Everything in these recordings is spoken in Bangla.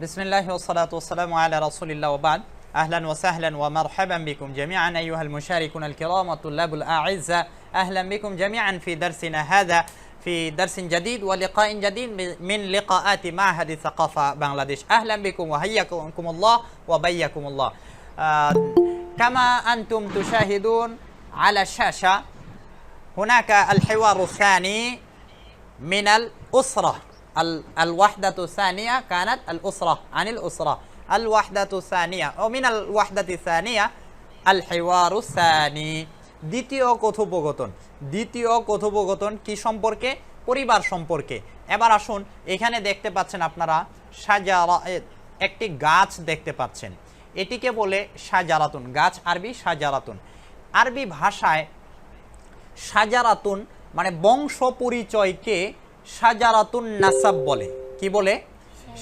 بسم الله والصلاة والسلام على رسول الله وبعد أهلا وسهلا ومرحبا بكم جميعا أيها المشاركون الكرام والطلاب الأعزاء أهلا بكم جميعا في درسنا هذا في درس جديد ولقاء جديد من لقاءات معهد الثقافة بنغلاديش أهلا بكم وحياكم الله وبيكم الله آه كما أنتم تشاهدون على الشاشة هناك الحوار الثاني من الأسرة আল আল ওয়াহদাতু সানিয়া কানাত আল উসরা, আনিল উসরা। আল ওয়াহদাতু সানিয়া অমিন আল ওয়াহদাতি সানিয়া, আল হেওয়ারু সানি। দ্বিতীয় কথোপকথন দ্বিতীয় কথোপকথন কি সম্পর্কে? পরিবার সম্পর্কে। এবার আসুন, এখানে দেখতে পাচ্ছেন আপনারা সাজারা একটি গাছ দেখতে পাচ্ছেন। এটিকে বলে সাজারাতুন, গাছ আরবি সাজারাতুন। আরবি ভাষায় সাজারাতুন মানে বংশ পরিচয়কে সাজারাতুন নাসাব বলে। কি বলে?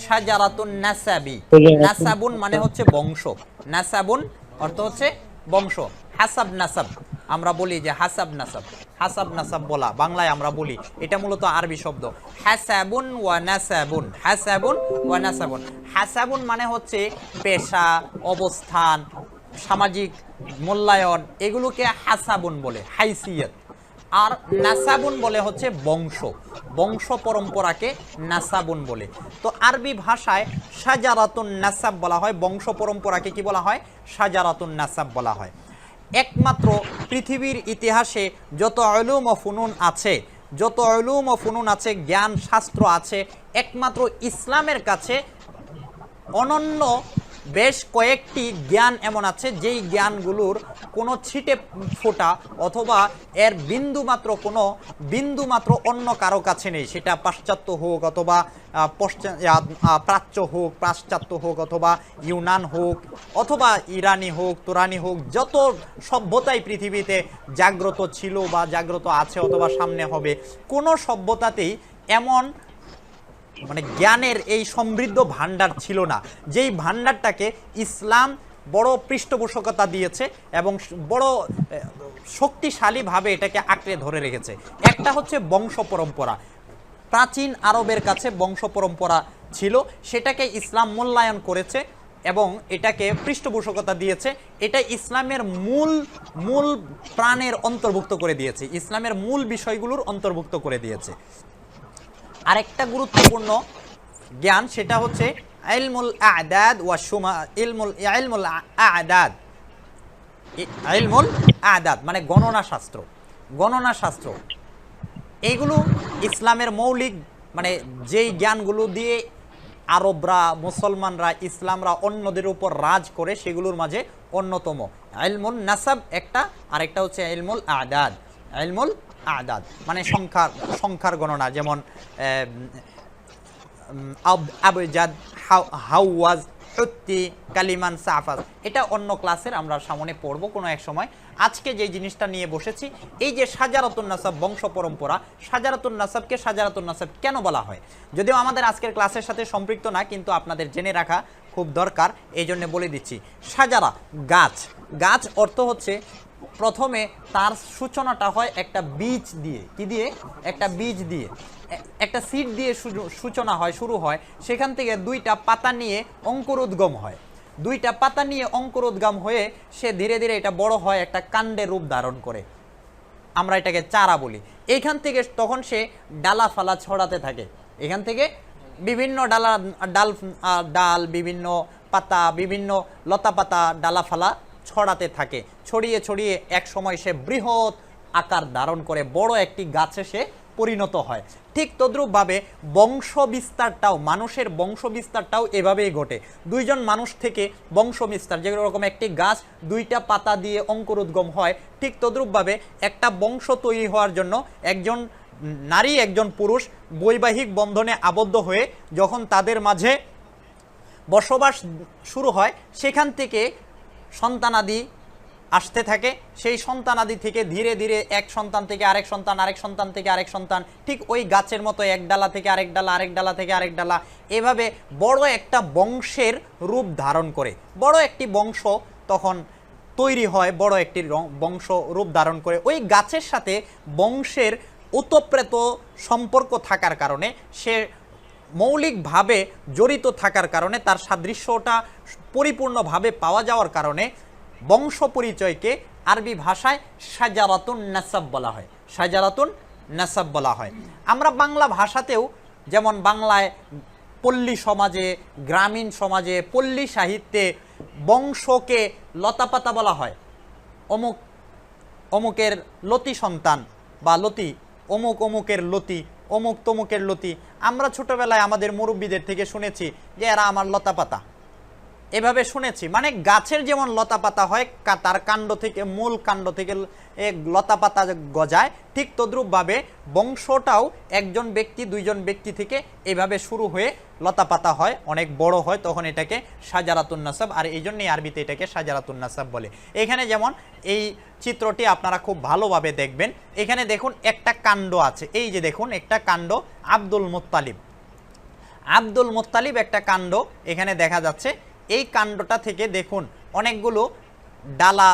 সাজারাতুন নাসাবি। নাসাবুন মানে হচ্ছে বংশ। নাসাবুন অর্থ হচ্ছে বংশ। হাসাব নাসাব। আমরা বলি যে হাসাব নাসাব। হাসাব নাসাব বলা বাংলায় আমরা বলি। এটা মূলত আরবি শব্দ। হাসাবুন ওয়া নাসাবুন। হাসাবুন ওয়া নাসাবুন। হাসাবুন মানে হচ্ছে পেশা অবস্থান সামাজিক মূল্যায়ন। এগুলোকে হাসাবুন বলে হাইসিয়ত। আর নাসাবুন বলে হচ্ছে বংশ। বংশ পরম্পরাকে নাসাবুন বলে। তো আরবি ভাষায় সাজারাতুন নাসাব বলা হয়। বংশ পরম্পরাকে কি বলা হয়? সাজারাতুন নাসাব বলা হয়। একমাত্র পৃথিবীর ইতিহাসে যত অলুম ও ফুনুন আছে, যত অলুম ও ফুনুন আছে, জ্ঞান শাস্ত্র আছে, একমাত্র ইসলামের কাছে অনন্য বেশ কয়েকটি জ্ঞান এমন আছে, যেই জ্ঞানগুলোর কোনো ছিটে ফোটা অথবা এর বিন্দু মাত্র কোনো বিন্দু মাত্র অন্য কারও কাছে নেই। সেটা পাশ্চাত্য হোক অথবা প্রাচ্য হোক, পাশ্চাত্য হোক অথবা ইউনান হোক অথবা ইরানি হোক, তোরানি হোক, যত সভ্যতাই পৃথিবীতে জাগ্রত ছিল বা জাগ্রত আছে অথবা সামনে হবে, কোনো সভ্যতাতেই এমন মানে জ্ঞানের এই সমৃদ্ধ ভান্ডার ছিল না। যেই ভান্ডারটাকে ইসলাম বড় পৃষ্ঠপোষকতা দিয়েছে এবং বড় শক্তিশালীভাবে এটাকে আঁকড়ে ধরে রেখেছে। একটা হচ্ছে বংশ পরম্পরা। প্রাচীন আরবের কাছে বংশ পরম্পরা ছিল, সেটাকে ইসলাম মূল্যায়ন করেছে এবং এটাকে পৃষ্ঠপোষকতা দিয়েছে। এটা ইসলামের মূল মূল প্রাণের অন্তর্ভুক্ত করে দিয়েছে। ইসলামের মূল বিষয়গুলোর অন্তর্ভুক্ত করে দিয়েছে। আরেকটা গুরুত্বপূর্ণ জ্ঞান সেটা হচ্ছে ইলমুল আদাদ ওয়া সুমা, ইলমুল ইলমুল আদাদ। ইলমুল আদাদ মানে গণনা শাস্ত্র গণনা শাস্ত্র এইগুলো ইসলামের মৌলিক মানে যেই জ্ঞানগুলো দিয়ে আরবরা, মুসলমানরা, ইসলামরা অন্যদের উপর রাজ করে, সেগুলোর মাঝে অন্যতম। ইলমুল নাসাব একটা, আরেকটা হচ্ছে ইলমুল আদাদ। ইলমুল আদাদ মানে সংখ্যার সংখ্যার গণনা, যেমন আবজাদ হাওয়াজ সত্যি কালিমান সাফাজ। এটা অন্য ক্লাসের আমরা সামনে পড়ব কোনো এক সময়। আজকে যে জিনিসটা নিয়ে বসেছি, এই যে সাজারাতুন নাসাব বংশ পরম্পরা, সাজারাতুন নাসাবকে সাজারাতুন নাসাব কেন বলা হয়? যদিও আমাদের আজকের ক্লাসের সাথে সম্পৃক্ত না, কিন্তু আপনাদের জেনে রাখা খুব দরকার, এই জন্য বলে দিচ্ছি। সাজারা, গাছ। গাছ অর্থ হচ্ছে প্রথমে তার সূচনাটা হয় একটা বীজ দিয়ে। কি দিয়ে? একটা বীজ দিয়ে। একটা সিড দিয়ে সূচনা হয়, শুরু হয়। সেখান থেকে দুইটা পাতা নিয়ে অঙ্কুরোদ্গম হয়। দুইটা পাতা নিয়ে অঙ্কুরোদ্গম হয়ে সে ধীরে ধীরে এটা বড় হয় একটা কাণ্ডে রূপ ধারণ করে। আমরা এটাকে চারা বলি। এইখান থেকে তখন সে ডালা ফালা ছড়াতে থাকে। এখান থেকে বিভিন্ন ডালা, ডাল ডাল, বিভিন্ন পাতা, বিভিন্ন লতা পাতা ডালা ফালা ছড়াতে থাকে। ছড়িয়ে ছড়িয়ে এক সময় সে বৃহৎ আকার ধারণ করে, বড় একটি গাছে সে পরিণত হয়। ঠিক তদ্রূপভাবে বংশ বিস্তারটাও মানুষের বংশ বিস্তারটাও এভাবেই ঘটে। দুইজন মানুষ থেকে বংশ বিস্তার যেরকম একটি গাছ, দুইটা পাতা দিয়ে অঙ্কুরোদ্গম হয়, ঠিক তদ্রূপভাবে একটা বংশ তৈরি হওয়ার জন্য একজন নারী, একজন পুরুষ বৈবাহিক বন্ধনে আবদ্ধ হয়ে যখন তাদের মাঝে বসবাস শুরু হয়, সেখান থেকে সন্তানাদি আসতে থাকে, সেই সন্তানাদি থেকে ধীরে ধীরে এক সন্তান থেকে আরেক সন্তান আরেক সন্তান থেকে আরেক সন্তান, ঠিক ওই গাছের মতো এক ডালা থেকে আরেক ডালা আরেক ডালা থেকে আরেক ডালা, এভাবে বড় একটা বংশের রূপ ধারণ করে। বড় একটি বংশ তখন তৈরি হয়, বড় একটি বংশ রূপ ধারণ করে। ওই গাছের সাথে বংশের ওতপ্রেত সম্পর্ক থাকার কারণে সে মৌলিকভাবে জড়িত থাকার কারণে, তার সাদৃশ্যটা পরিপূর্ণভাবে পাওয়া যাওয়ার কারণে বংশ পরিচয়কে আরবি ভাষায় সাজারাতুন নাসাব বলা হয়। সাজারাতুন নাসাব বলা হয়। আমরা বাংলা ভাষাতেও যেমন বাংলায় পল্লী সমাজে, গ্রামীণ সমাজে, পল্লী সাহিত্যে বংশকে লতাপাতা বলা হয়। অমুক, অমুকের লতি সন্তান বা লতি, অমুক অমুকের লতি অমুক তমুকের লতি। আমরা ছোটবেলায় আমাদের মুরব্বীদের থেকে শুনেছি যে এরা আমার লতা পাতা এভাবে শুনেছি। মানে গাছের যেমন লতা পাতা হয় তার কাণ্ড থেকে, মূল কাণ্ড থেকে লতা পাতা গজায়, ঠিক তদ্রূপভাবে বংশটাও একজন ব্যক্তি, দুইজন ব্যক্তি থেকে এভাবে শুরু হয়ে লতা পাতা হয়, অনেক বড় হয়, তখন এটাকে সাজারাতুন নাসাব আর এই জন্যই আরবিতে এটাকে সাজারাতুন নাসাব বলে। এখানে যেমন এই চিত্রটি আপনারা খুব ভালোভাবে দেখবেন। এখানে দেখুন একটা কাণ্ড আছে। এই যে দেখুন, একটা কাণ্ড আব্দুল মুত্তালিব। আব্দুল মুত্তালিব একটা কাণ্ড এখানে দেখা যাচ্ছে। এই কাণ্ডটা থেকে দেখুন, অনেকগুলো ডালা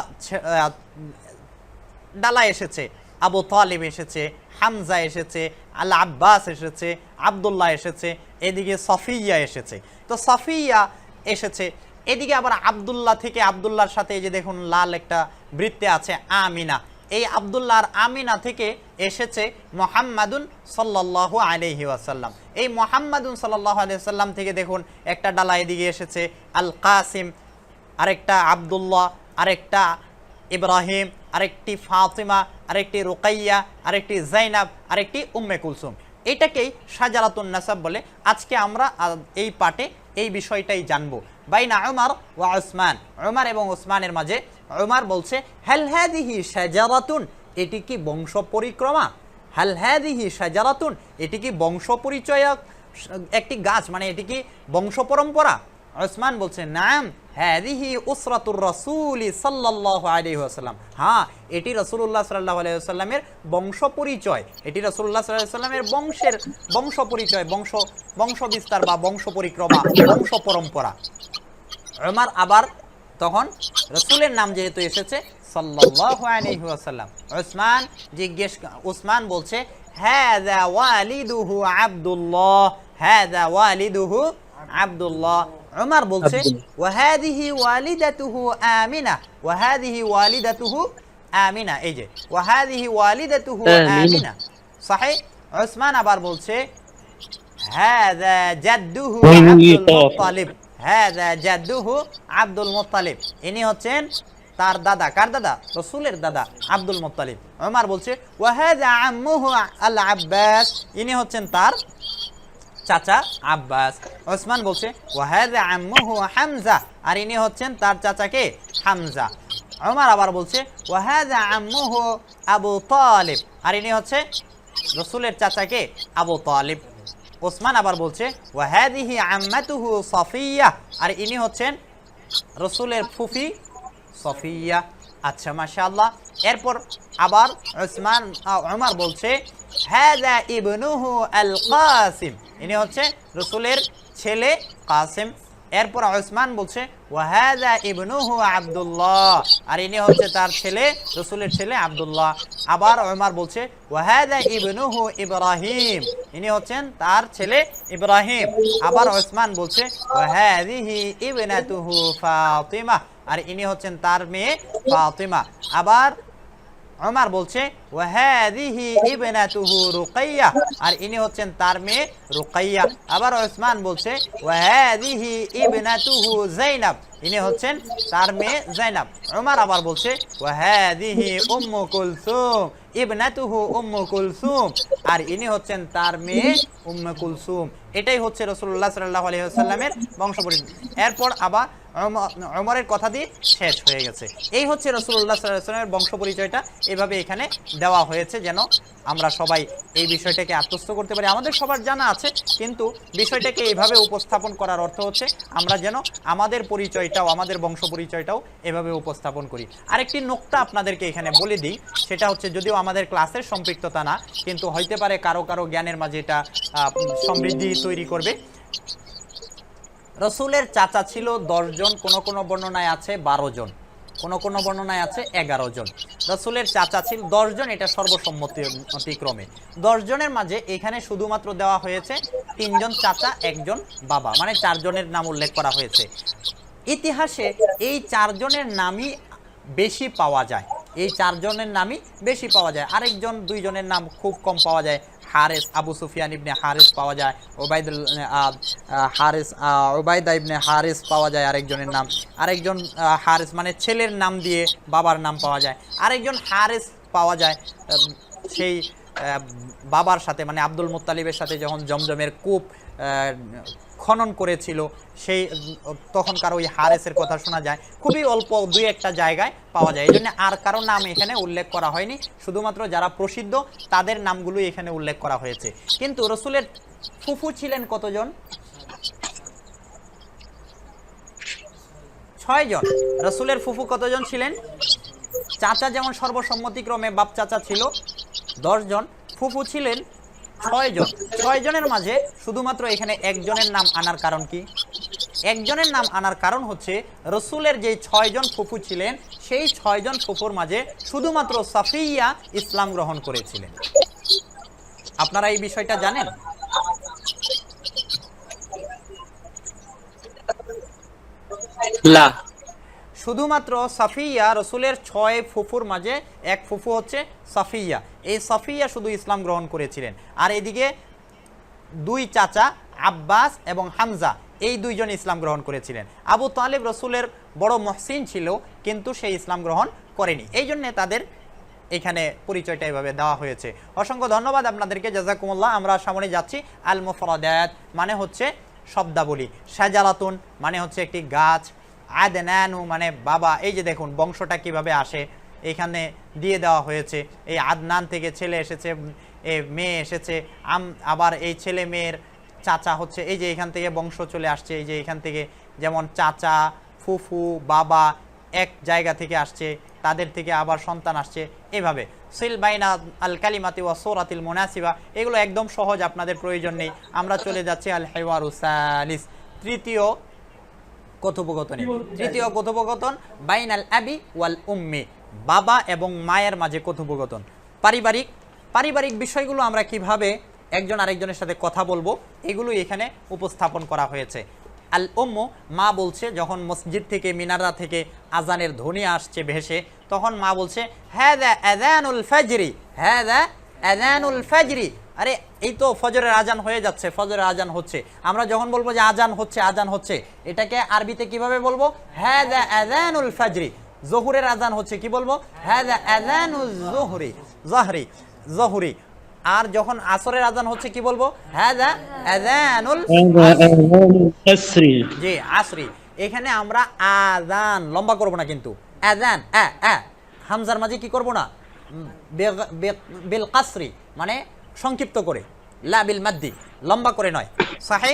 ডালা এসেছে, আবু তালিব এসেছে, হামজা এসেছে, আল আব্বাস এসেছে, আবদুল্লাহ এসেছে, এদিকে সফিয়া এসেছে। তো সফিয়া এসেছে, এদিকে আবার আবদুল্লাহ থেকে আবদুল্লাহর সাথে এই যে দেখুন, লাল একটা বৃত্তে আছে আমিনা। এই আবদুল্লাহর আমিনা থেকে এসেছে মোহাম্মাদুন সাল্লাল্লাহু আলাইহি ওয়াসাল্লাম। এই মোহাম্মাদুন সাল্লাল্লাহু আলাইহি ওয়াসাল্লাম থেকে দেখুন একটা ডালা এদিকে এসেছে, আল কাসিম, আরেকটা আবদুল্লাহ, আরেকটা ইব্রাহিম, আরেকটি ফাতিমা, আরেকটি রুকাইয়া, আরেকটি জাইনাব, আরেকটি উম্মে কুলসুম। এটাকেই সাজারাতুন নাসাব বলে। আজকে আমরা এই পাঠে এই বিষয়টাই জানব। বাইনা উমার ওয়া উসমান। উমার এবং উসমানের মাঝে উমার বলছে, হেল হ্যাদিহি সাজারাতুন এটি কি বংশ পরিক্রমা হাল হ্যাদিহি সাজারাতুন এটি কি বংশ পরিচয়ক একটি গাছ? মানে এটি কি বংশ পরম্পরা ওসমান বলছে, নাম হ্যাদিহি উসরাতুর রাসূল সাল্লাল্লাহু আলাইহি ওয়াসাল্লাম। হ্যাঁ এটি রাসূলুল্লাহ সাল্লাহ আলাইহি ওয়াসাল্লামের বংশ পরিচয় এটি রসুল্লাহ সাল্লাল্লাহু আলাইহি ওয়াসাল্লামের বংশের বংশ পরিচয় বংশ বংশ বিস্তার বা বংশ পরিক্রমা বংশ পরম্পরা ওমর আবার তখন রসুলের নাম যেহেতু এসেছে সাল্লাসাল্লাম ওসমান জিজ্ঞেস ওসমান বলছে আমিনা আমিনা। ওসমান আবার বলছে হ্যাঁ হ্যাঁ জাদুহু আব্দুল মোত্তালিব। ইনি হচ্ছেন তার দাদা। কার দাদা? রসুলের দাদা আব্দুল মোত্তালিব। আমার বলছে আব্বাস। ইনি হচ্ছেন তার চাচা আব্বাস। ওসমান বলছে ওয়াহেদা হামজা। আর ইনি হচ্ছেন তার চাচাকে হামজা। আমার আবার বলছে ওয়াহেদা আবু তালিব। আর ইনি হচ্ছে রসুলের চাচাকে আবু তালিব। ওসমান আবার বলছে, ওয়াহাদিহি আম্মাতুহু সফিয়া। আর ইনি হচ্ছেন রসুলের ফুফি সফিয়া। আচ্ছা মাশাআল্লাহ। এরপর আবার ওসমান ওমর বলছে হাদা ইবনুহু আল কাসিম ইনি হচ্ছে রসুলের ছেলে কাসিম। এরপর উসমান বলছে, ওয়াহাদা ইবনুহু আব্দুল্লাহ। আর ইনি হচ্ছে তার ছেলে, রসুলের ছেলে আব্দুল্লাহ। আবার উমর বলছে, ওয়াহাদা ইবনুহু ইব্রাহিম। ইনি হচ্ছেন তার ছেলে ইব্রাহিম। আবার উসমান বলছে, ওয়াহাদিহি ইবনাতুহু ফাতিমা। আর ইনি হচ্ছেন তার মেয়ে ফাতিমা। আবার ওমর বলছে আর ইনি হচ্ছেন তার মেয়ে রুকাইয়া। আবার ওসমান বলছে ইবনাতুহু ইনি হচ্ছেন তার মেয়ে যায়নাব ওমর আবার বলছে উম্মু কুলসুম, ইবনাতুহু উম্মু কুলসুম। আর ইনি হচ্ছেন তার মেয়ে উম্মু কুলসুম। এটাই হচ্ছে রাসূলুল্লাহ সাল্লাল্লাহু আলাইহি ওয়াসাল্লামের বংশ পরিচয় এরপর আবার ওমরের কথা দিয়ে শেষ হয়ে গেছে। এই হচ্ছে রসুল্লাহ সাল্লামের বংশ পরিচয়টা এভাবে এখানে দেওয়া হয়েছে যেন আমরা সবাই এই বিষয়টাকে আত্মস্থ করতে পারি। আমাদের সবার জানা আছে, কিন্তু বিষয়টাকে এভাবে উপস্থাপন করার অর্থ হচ্ছে আমরা যেন আমাদের পরিচয়টাও, আমাদের বংশ পরিচয়টাও এভাবে উপস্থাপন করি। আরেকটি নোক্তা আপনাদেরকে এখানে বলে দিই, সেটা হচ্ছে যদিও আমাদের ক্লাসের সম্পৃক্ততা না, কিন্তু হইতে পারে কারও কারও জ্ঞানের মাঝে এটা সমৃদ্ধি তৈরি করবে। রসুলের চাচা ছিল দশজন কোনো কোনো বর্ণনায় আছে বারো জন, কোনো কোনো বর্ণনায় আছে এগারো জন। রসুলের চাচা ছিল দশজন এটা সর্বসম্মতি, অতিক্রমে। জনের মাঝে এখানে শুধুমাত্র দেওয়া হয়েছে তিনজন চাচা, একজন বাবা মানে চারজনের নাম উল্লেখ করা হয়েছে। ইতিহাসে এই চারজনের নামই বেশি পাওয়া যায়। এই চারজনের নামই বেশি পাওয়া যায়। আরেকজন, দুইজনের নাম খুব কম পাওয়া যায়। হারেস, আবু সুফিয়ান ইবনে হারেস পাওয়া যায়, ওবায়দুল হারেস ওবায়দা ইবনে হারেস পাওয়া যায় আরেকজনের নাম। আরেকজন হারেস মানে ছেলের নাম দিয়ে বাবার নাম পাওয়া যায়। আরেকজন হারেস পাওয়া যায় সেই বাবার সাথে মানে আব্দুল মুতালিবের সাথে যখন জমজমের কূপ খনন করেছিল, সেই, তখনকার ওই হারেসের কথা শোনা যায়। খুবই অল্প দুই একটা জায়গায় পাওয়া যায়। এই জন্য আর কারও নাম এখানে উল্লেখ করা হয়নি। শুধুমাত্র যারা প্রসিদ্ধ, তাদের নামগুলো এখানে উল্লেখ করা হয়েছে। কিন্তু রসুলের ফুফু ছিলেন কতজন? ছয় জন রসুলের ফুফু কতজন ছিলেন? চাচা যেমন সর্বসম্মতিক্রমে বাপ চাচা ছিল দশ জন ফুফু ছিলেন ছয় জন। ছয় জনের মাঝে শুধুমাত্র এখানে একজনের নাম আনার কারণ কি? একজনের নাম আনার কারণ হচ্ছে রসুলের যে ছয়জন ফুফু ছিলেন, সেই ছয়জন ফুফুর মাঝে শুধুমাত্র সাফিয়া ইসলাম গ্রহণ করেছিলেন। আপনারা এই বিষয়টা জানেন? লা শুধুমাত্র সাফিয়া রসুলের ছয় ফুফুর মাঝে এক ফুফু হচ্ছে সাফিয়া। এই সাফিয়া শুধু ইসলাম গ্রহণ করেছিলেন। আর এদিকে দুই চাচা আব্বাস এবং হামজা, এই দুইজন ইসলাম গ্রহণ করেছিলেন। আবু তালেব রসুলের বড় মহসিন ছিল, কিন্তু সে ইসলাম গ্রহণ করেনি। এই জন্যে তাদের এখানে পরিচয়টা এভাবে দেওয়া হয়েছে। অসংখ্য ধন্যবাদ আপনাদেরকে, জাজাকুমুল্লাহ। আমরা সামনে যাচ্ছি আল মুফরাদাত মানে হচ্ছে শব্দাবলী। সাজালাতুন মানে হচ্ছে একটি গাছ। আদনানু মানে বাবা, এই যে দেখুন বংশটা কীভাবে আসে, এখানে দিয়ে দেওয়া হয়েছে। এই আদনান থেকে ছেলে এসেছে, এ মেয়ে এসেছে, আম, আবার এই ছেলে মেয়ের চাচা হচ্ছে, এই যে এখান থেকে বংশ চলে আসছে, এই যে এখান থেকে যেমন চাচা, ফুফু, বাবা এক জায়গা থেকে আসছে, তাদের থেকে আবার সন্তান আসছে, এভাবে। সিল বাইনা আল কালিমাতি ওয়া সোরাতিল মোনাসিবা, এগুলো একদম সহজ, আপনাদের প্রয়োজন নেই। আমরা চলে যাচ্ছি আল হেওয়ারু সালিস। তৃতীয় কথোপকথনে। তৃতীয় কথোপকথন বাইনাল আবি ওয়াল উম্মি। বাবা এবং মায়ের মাঝে কথোপকথন। পারিবারিক পারিবারিক বিষয়গুলো আমরা কীভাবে একজন আরেকজনের সাথে কথা বলব এগুলো এখানে উপস্থাপন করা হয়েছে। আল উম্মু মা বলছে যখন মসজিদ থেকে মিনারা থেকে আজানের ধ্বনি আসছে ভেসে তখন মা বলছে হ্যাঁ দা আজানুল ফাজরি হ্যাঁ দা আজানুল ফাজরি। আরে এই তো ফজরের আজান হয়ে যাচ্ছে ফজরের আজান হচ্ছে। আমরা যখন বলব যে আজান হচ্ছে আজান হচ্ছে এটাকে আরবিতে কীভাবে বলব? হ্যাঁ ফাজরি। জহুরের আজান হচ্ছে কি বলব? হ্যাঁ জহরি জহুরি আর যখন আসরের আজান হচ্ছে কি বলব? হ্যাঁ জি আসরি। এখানে আমরা আজান লম্বা করব না কিন্তু। আজান হামজার মাঝে কি করব না? বিল কাসরি। মানে সংক্ষিপ্ত করে লা বিল মাদ্দি লম্বা করে নয় সাহে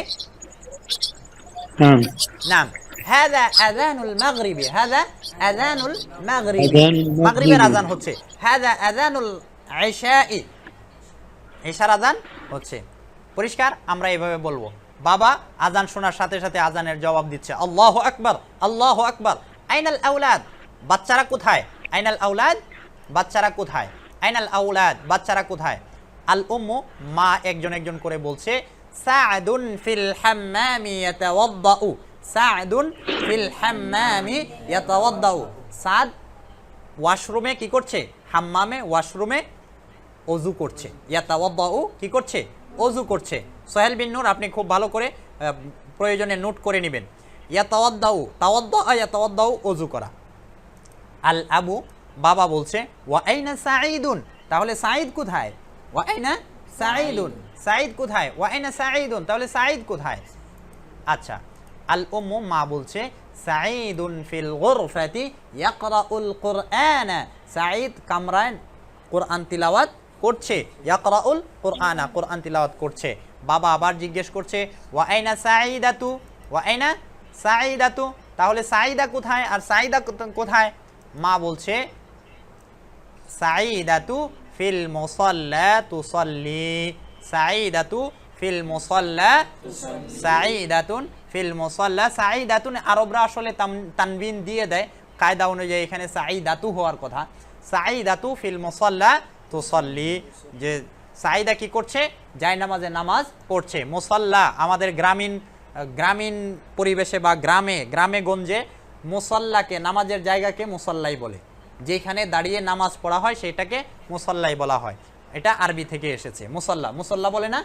نعم নাম هذا أذان المغرب هذا أذان المغرب أذان المغرب। মাগরিবের আজান হচ্ছে هذا أذان العشاء এশার আজান হচ্ছে পরিষ্কার আমরা এভাবে বলবো বাবা আজান শোনার সাথে সাথে আজানের জবাব দিচ্ছে আল্লাহ আকবার আল্লাহ আকবার আইনাল আউলাদ বাচ্চারা কোথায় আইনাল আউলাদ বাচ্চারা কোথায় আইনাল আউলাদ বাচ্চারা কোথায় আল উম্মু, মা একজন একজন করে বলছে, সাআদুন ফিল হাম্মামি ইয়াতাওয়াদ্দাউ। সাআদুন ফিল হাম্মামি ইয়াতাওয়াদ্দাউ। সাদ ওয়াশরুমে কি করছে? হাম্মামে ওয়াশরুমে অজু করছে। ইয়াতাওয়াদ্দাউ কি করছে? অজু করছে। সোহেল বিন নূর, আপনি খুব ভালো করে প্রয়োজনে নোট করে নেবেন। ইয়াতাওয়াদ্দাউ তাওয়াদ্দা ইয়াতাওয়াদ্দাউ অজু করা। আল আবু, বাবা বলছে, ওয়া আইনা সাঈদুন? তাহলে সাঈদ কোথায়? ওয়া আইনা সাঈদুন সাঈদ কোথায়? ওয়া আইনা সাঈদুন তাহলে সাঈদ কোথায়? আচ্ছা আল উম্মু মা বলছে সাঈদুন ফিল গুরফাতি ইয়াকরাউল কুরআনা সাঈদ কামরান কোরআন তিলাওয়াত করছে। ইয়াকরাউল কুরআনা কোরআন তিলাওয়াত করছে। বাবা আবার জিজ্ঞেস করছে ওয়া আইনা সাঈদাতু ওয়া আইনা সাঈদাতু তাহলে সাঈদা কোথায়? আর সাঈদা কোথা- কোথায়? মা বলছে সাঈদাতু ফিল মুসাল্লা তুসাল্লি। সাঈদাতু ফিল মুসাল্লা সাঈদাতুন ফিল মুসাল্লা সাঈদাতুন। আরবরা আসলে তানবিন দিয়ে দেয় কায়দা অনুযায়ী এখানে সাঈদাতু হওয়ার কথা। সাঈদাতু ফিল মুসাল্লা তুসল্লি। যে সাঈদা কি করছে? জায় নামাজে নামাজ পড়ছে। মুসাল্লা আমাদের গ্রামীণ গ্রামীণ পরিবেশে বা গ্রামে গ্রামে গঞ্জে মুসাল্লাকে, নামাজের জায়গাকে মুসাল্লাই বলে। যেখানে দাঁড়িয়ে নামাজ পড়া হয় সেটাকে মুসাল্লাই বলা হয়। এটা আরবি থেকে এসেছে। মুসল্লা। মুসল্লা বলে না?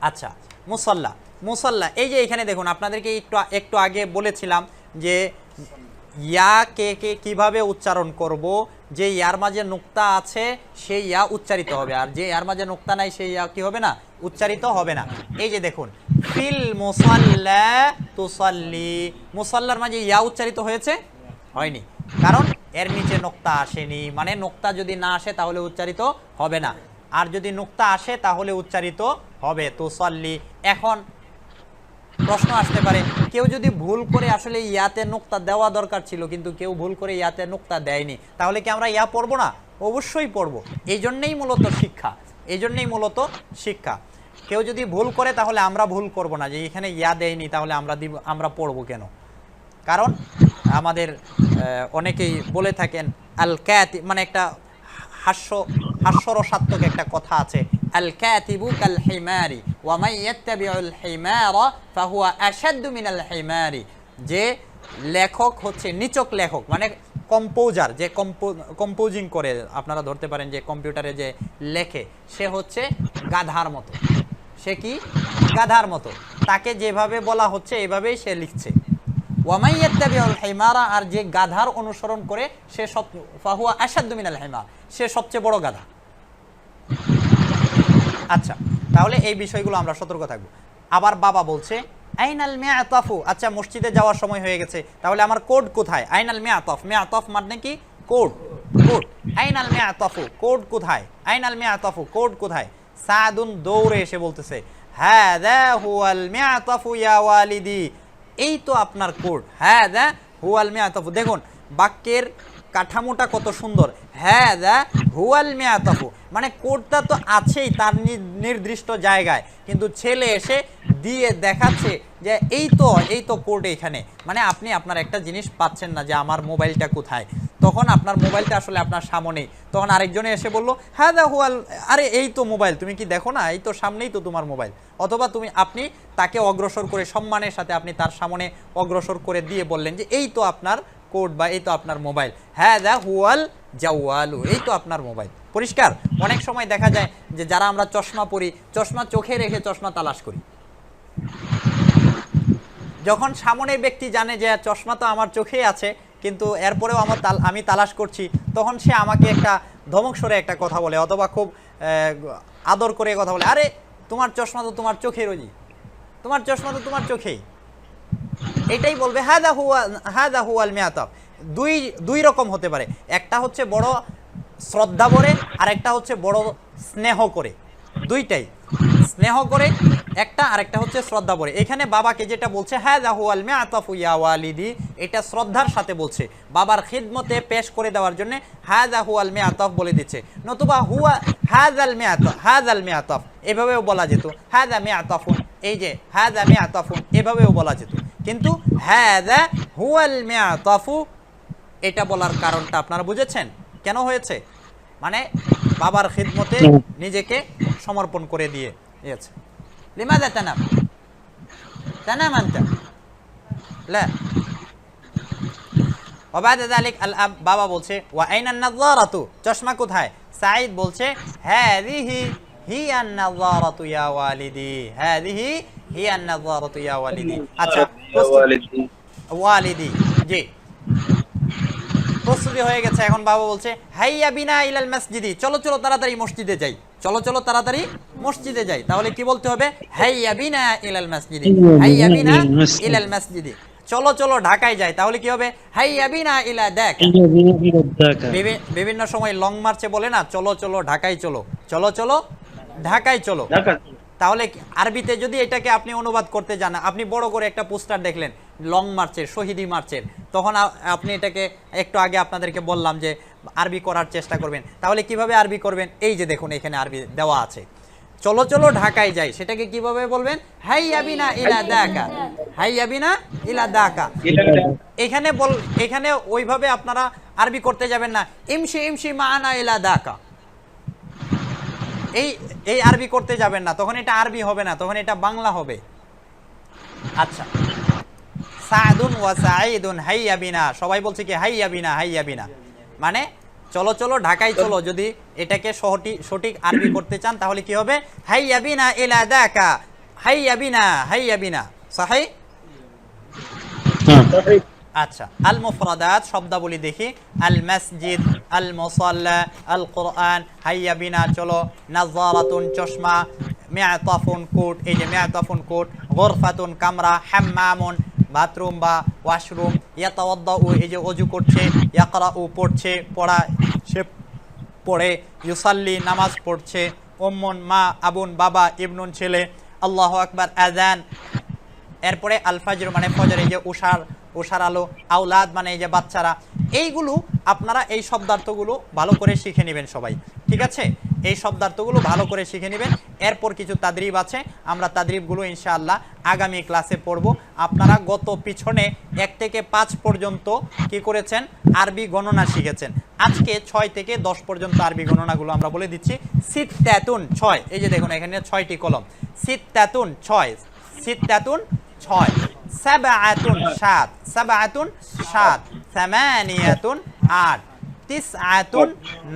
আচ্ছা মুসল্লা। মুসল্লা। এই যে এখানে দেখুন, আপনাদেরকে একটু একটু আগে বলেছিলাম যে ইয়া কে কে কীভাবে উচ্চারণ করব, যে ইয়ার মাঝে নুক্তা আছে, সেই ইয়া উচ্চারিত হবে। আর যে ইয়ার মাঝে নুক্তা নাই, সেই ইয়া কি হবে না? উচ্চারিত হবে না। এই যে দেখুন, ফিল মুসাল্লা তুসাল্লি। মুসাল্লার মাঝে ইয়া উচ্চারিত হয়েছে? হয়নি। কারণ এর নিচে নোক্তা আসেনি। মানে নোক্তা যদি না আসে তাহলে উচ্চারিত হবে না। আর যদি নোক্তা আসে তাহলে উচ্চারিত হবে। তুসল্লি এখন প্রশ্ন আসতে পারে, কেউ যদি ভুল করে আসলে ইয়াতে নোক্তা দেওয়া দরকার ছিল, কিন্তু কেউ ভুল করে ইয়াতে নোক্তা দেয়নি, তাহলে কি আমরা ইয়া পড়ব না? অবশ্যই পড়ব। এই জন্যেই মূলত শিক্ষা। এই জন্যেই মূলত শিক্ষা। কেউ যদি ভুল করে তাহলে আমরা ভুল করব না। যে এখানে ইয়া দেয়নি, তাহলে আমরা দিব, আমরা পড়ব কেন? কারণ আমাদের অনেকেই বলে থাকেন, আল ক্যাত মানে একটা হাস্য, হাস্যরসাত্মক একটা কথা আছে। আল ক্যাতিবু কাল হিমারি, ওয়া মাই ইয়াত্তাবিউল হিমারা, ফাহুয়া আশাদ্দু মিনাল হিমারি। যে লেখক হচ্ছে নিচক লেখক মানে কম্পোজার, যে কম্পো, কম্পোজিং করে আপনারা ধরতে পারেন যে কম্পিউটারে যে লেখে, সে হচ্ছে গাধার মতো। সে কি? গাধার মতো। তাকে যেভাবে বলা হচ্ছে, এভাবেই সে লিখছে। ওয়ামাইয়াত্তাবিউল আর যে গাধার অনুসরণ করে সে ফাহুয়া আসাদ্দু হিমার। সে সবচেয়ে বড় গাধা। আচ্ছা তাহলে এই বিষয়গুলো আমরা সতর্ক থাকব। আবার বাবা বলছে, আইনাল মেয়াতাফু। আচ্ছা মসজিদে যাওয়ার সময় হয়ে গেছে। তাহলে আমার কোড কোথায়? আইনাল মেয়াতফ। মেয়াতফ মানে কি? কোড। কোড। আইনাল মেয়াতফু। কোড কোথায়? আইনাল মেয়াতফু। কোড কোথায়? সাদুন দৌড়ে এসে বলতেছে হ্যাঁ হুয়াল মেয়াতফু ইয়া ওয়ালিদি। এই তো আপনার কোড। হ্যাঁ দা, হুয়াল মেয়াতফু। দেখুন, বাক্যের কাঠামোটা কত সুন্দর। হ্যাঁ দা, হুয়াল মেয়াতফু। মানে কোডটা তো আছেই তার নির্দিষ্ট জায়গায়। কিন্তু ছেলে এসে দিয়ে দেখাচ্ছে যে এই তো এই তো কোড এখানে। মানে আপনি আপনার একটা জিনিস পাচ্ছেন না যে আমার মোবাইলটা কোথায়। তখন আপনার মোবাইলটা আসলে আপনার সামনেই। তখন আরেকজনে এসে বলল হ্যাঁ দা হুয়াল, আরে এই তো মোবাইল, তুমি কি দেখো না? এই তো সামনেই তো তোমার মোবাইল। অথবা তুমি, আপনি তাকে অগ্রসর করে, সম্মানের সাথে আপনি তার সামনে অগ্রসর করে দিয়ে বললেন যে, এই তো আপনার কোড বা এই তো আপনার মোবাইল। হ্যাঁ দা হুয়াল জাওয়ালু, এই তো আপনার মোবাইল। পরিষ্কার? অনেক সময় দেখা যায় যে যারা আমরা চশমা পরি, চশমা চোখে রেখে চশমা তালাশ করি। যখন সামনের ব্যক্তি জানে যে চশমা তো আমার চোখেই আছে, কিন্তু এরপরেও আমার আমি তালাশ করছি, তখন সে আমাকে একটা ধমক সরে একটা কথা বলে, অথবা খুব আদর করে কথা বলে, আরে, তোমার চশমা তো তোমার চোখে রোজি। তোমার চশমা তো তোমার চোখেই। এটাই বলবে হ্যাঁ দা হুয়া হ্যাঁ দা হুয়াল মেয়াতব। দুই দুই রকম হতে পারে। একটা হচ্ছে বড় শ্রদ্ধা করে আর একটা হচ্ছে বড় স্নেহ করে। দুইটাই। স্নেহ করে একটা আর একটা হচ্ছে শ্রদ্ধা করে। এখানে বাবাকে যেটা বলছে হ্যাঁ দা হুয়াল মেয়াতফু ইয়া ওয়ালিদি এটা শ্রদ্ধার সাথে বলছে। বাবার খিদমতে পেশ করে দেওয়ার জন্য হ্যাঁ দা হুয়াল মেয়াতফ বলে দিচ্ছে। নতুবা হুয়া হ্যাঁ দাল মেয়াতফ হ্যাঁ দাল মেয়াতফ এভাবেও বলা যেত। হ্যাঁ দা মেয়াতফুন এই যে হ্যাঁ দা মেয়াতফুন এভাবেও বলা যেত। কিন্তু হ্যাদা হুয়াল মিয়াতাফু এটা বলার কারণটা আপনারা বুঝেছেন? কেন হয়েছে? মানে বাবার খিদমতে নিজেকে সমর্পণ করে দিয়ে। তানাম তানাম আনতা লা ওবাদ যালিক আল আব বাবা বলছে ওয়া আইনান নাযারাতু চশমা কোথায় সাঈদ বলছে হিয়া নাযারাতু ইয়া ওয়ালিদি হাদিহি হিয়া নাযারাতু ইয়া ওয়ালিদি আচ্ছা প্রস্তুত- জি প্রস্তুতি হয়ে গেছে এখন বাবা বলছে হাইয়া বিনা ইলাল মসজিদি। চলো চলো তাড়াতাড়ি মসজিদে যাই। চলো চলো তাড়াতাড়ি মসজিদে যাই। তাহলে কি বলতে হবে? চলো চলো ঢাকায় যাই। তাহলে কি হবে? ইলা দেখ। বিভিন্ন সময় লং মার্চে বলে না চলো চলো ঢাকায় চলো। চলো চলো ঢাকায় চলো। তাহলে আরবিতে যদি এটাকে আপনি অনুবাদ করতে জানা আপনি বড় করে একটা পোস্টার দেখলেন। লং মার্চের, শহীদি মার্চের। তখন আপনি এটাকে একটু আগে আপনাদেরকে বললাম যে আরবি করার চেষ্টা করবেন। তাহলে কীভাবে আরবি করবেন? এই যে দেখুন, এখানে আরবি দেওয়া আছে। চলো চলো, ঢাকায় যাই। সেটাকে কীভাবে বলবেন? হাই বিনা ইলা দাকা। হাইয়া বিনা ইলা দাকা। এখানে বল, এখানে ওইভাবে আপনারা আরবি করতে যাবেন না। ইমশি ইমশি মানা ইলা দাকা। এই এই আরবি করতে যাবেন না। তখন এটা আরবি হবে না, তখন এটা বাংলা হবে। আচ্ছা। সাদুন হাইয়া বিনা। সবাই বলছে কি, হাইয়া বিনা হাইয়া বিনা। মানে চলো চলো, ঢাকায় চলো। যদি এটাকে সহটি সঠিক আরবি করতে চান, তাহলে কি হবে? হাইয়া বিনা ইলা দাকা। হাইয়া বিনা হাইয়া বিনা। সাহাই আচ্ছা আল মুফরাদাত শব্দাবলী দেখি। আল মসজিদ আল মুসাল্লা আল কোরআন হাইয়া বিনা, চলো। নাজারাতুন চশমা, মেয়াতাফুন কোট, এই যে মেয়াতাফুন কোট। গোরফাতুন কামরা, হাম্মামুন বাথরুম বা ওয়াশরুম, ইয়াতাওয়াদ্দাউ, এই যে অজু করছে, ইয়াকরাউ পড়ছে, পড়া সে পড়ে, ইউসাল্লি নামাজ পড়ছে ওম্মন মা, আবুন, বাবা, ইবনুন, ছেলে, আল্লাহ আকবার আজান এরপরে আলফাজর মানে ফজর যে উষার উষার আলো আউলাদ মানে এই যে বাচ্চারা, এইগুলো আপনারা এই শব্দার্থগুলো ভালো করে শিখে নেবেন সবাই, ঠিক আছে? এই শব্দার্থগুলো ভালো করে শিখে নেবেন, এরপর কিছু তাদরিব আছে, আমরা তাদরিবগুলো ইনশাআল্লাহ আগামী ক্লাসে পড়ব। আপনারা গত পিছনে এক থেকে পাঁচ পর্যন্ত কি করেছেন? আরবি গণনা শিখেছেন। আজকে ছয় থেকে দশ পর্যন্ত আরবি গণনাগুলো আমরা বলে দিচ্ছি। সিত তেতুন ছয়, এই যে দেখুন এখানে ছয়টি কলম। সিত তেতুন ছয়, সিত্তাতুন ছয়। সাবাআতুন সাত সাবাআতুন সাত সামানিয়াতুন আট তিসআতুন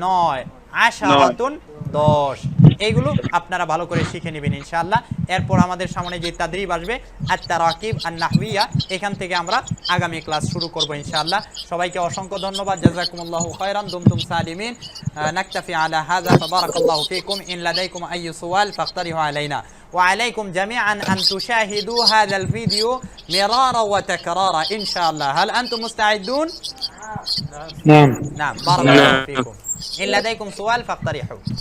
নয় আশারাতুন দশ এইগুলো আপনারা ভালো করে শিখে নেবেন ইনশাআল্লাহ এরপর আমাদের সামনে যে তাদরিব আসবে আর তারাকিব আর নাহবিয়া এখান থেকে আমরা আগামী ক্লাস শুরু করব ইনশাআল্লাহ সবাইকে অসংখ্য ধন্যবাদ জাযাকুমুল্লাহু খায়রান দুমতুম সালিমিন নাকতাফি আলা হাযা ফাবারাকাল্লাহু ফিকুম ইন লাদাইকুম আইয়ু সুআল ফাখতারিহু আলাইনা وعليكم جميعا أن تشاهدوا هذا الفيديو مرارا وتكرارا إن شاء الله هل أنتم مستعدون؟ نعم نعم بارك الله فيكم إن لديكم سؤال فاقترحوا